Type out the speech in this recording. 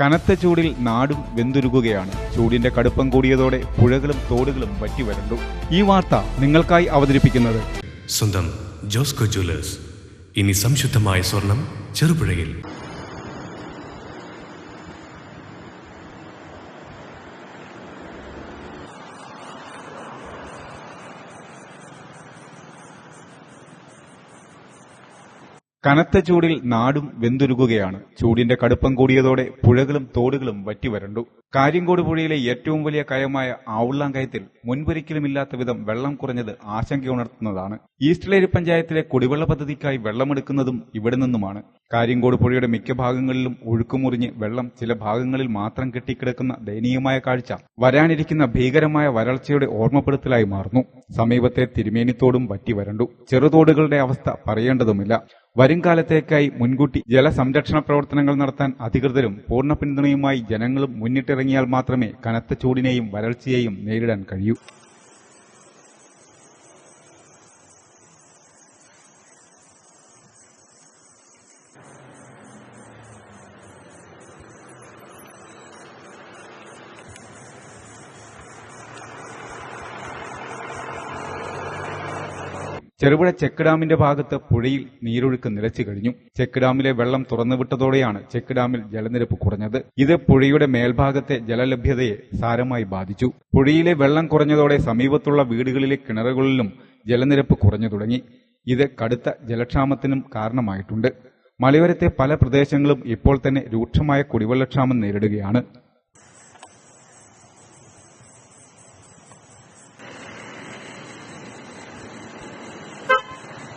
കനത്ത ചൂടിൽ നാടും വെന്തുരുകുകയാണ്. ചൂടിന്റെ കടുപ്പം കൂടിയതോടെ പുഴകളും തോടുകളും വറ്റി വരണ്ടു. ഈ വാർത്ത നിങ്ങൾക്കായി അവതരിപ്പിക്കുന്നത് സ്വന്തം ജോസ്കോ ജ്വല്ലേഴ്സ്. ഇനി സംശുദ്ധമായ സ്വർണം ചെറുപുഴയിൽ. കനത്ത ചൂടിൽ നാടും വെന്തുരുകുകയാണ്. ചൂടിന്റെ കടുപ്പം കൂടിയതോടെ പുഴകളും തോടുകളും വറ്റിവരണ്ടു കാര്യങ്കോട് പുഴയിലെ ഏറ്റവും വലിയ കയമായ ആവുള്ളാങ്കയത്തിൽ മുൻപൊരിക്കലുമില്ലാത്ത വിധം വെള്ളം കുറഞ്ഞത് ആശങ്കയുണർത്തുന്നതാണ്. ഈസ്റ്റ്ലേരി പഞ്ചായത്തിലെ കുടിവെള്ള പദ്ധതിക്കായി വെള്ളമെടുക്കുന്നതും ഇവിടെ നിന്നുമാണ്. കാര്യങ്കോട് പുഴയുടെ മിക്ക ഭാഗങ്ങളിലും ഒഴുക്കുമുറിഞ്ഞ് വെള്ളം ചില ഭാഗങ്ങളിൽ മാത്രം കെട്ടിക്കിടക്കുന്ന ദയനീയമായ കാഴ്ച വരാനിരിക്കുന്ന ഭീകരമായ വരൾച്ചയുടെ ഓർമ്മപ്പെടുത്തലായി മാറുന്നു. സമീപത്തെ തിരുമേനിത്തോടും വറ്റി വരണ്ടു. ചെറുതോടുകളുടെ അവസ്ഥ പറയേണ്ടതുമില്ല. വരുംകാലത്തേക്കായി മുൻകൂട്ടി ജലസംരക്ഷണ പ്രവർത്തനങ്ങൾ നടത്താൻ അധികൃതരും പൂർണ പിന്തുണയുമായി ജനങ്ങളും മുന്നിട്ടിറങ്ങിയാൽ മാത്രമേ കനത്ത ചൂടിനെയും വരൾച്ചയെയും നേരിടാൻ കഴിയൂ. ചെറുപുഴ ചെക്ക് ഡാമിന്റെ ഭാഗത്ത് പുഴയിൽ നീരൊഴുക്ക് നിലച്ചു കഴിഞ്ഞു. ചെക്ക് ഡാമിലെ വെള്ളം തുറന്നുവിട്ടതോടെയാണ് ചെക്ക് ഡാമിൽ ജലനിരപ്പ് കുറഞ്ഞത്. ഇത് പുഴയുടെ മേൽഭാഗത്തെ ജലലഭ്യതയെ സാരമായി ബാധിച്ചു. പുഴയിലെ വെള്ളം കുറഞ്ഞതോടെ സമീപത്തുള്ള വീടുകളിലെ കിണറുകളിലും ജലനിരപ്പ് കുറഞ്ഞു തുടങ്ങി. ഇത് കടുത്ത ജലക്ഷാമത്തിനും കാരണമായിട്ടുണ്ട്. മലയോരത്തെ പല പ്രദേശങ്ങളും ഇപ്പോൾ തന്നെ രൂക്ഷമായ കുടിവെള്ളക്ഷാമം നേരിടുകയാണ്.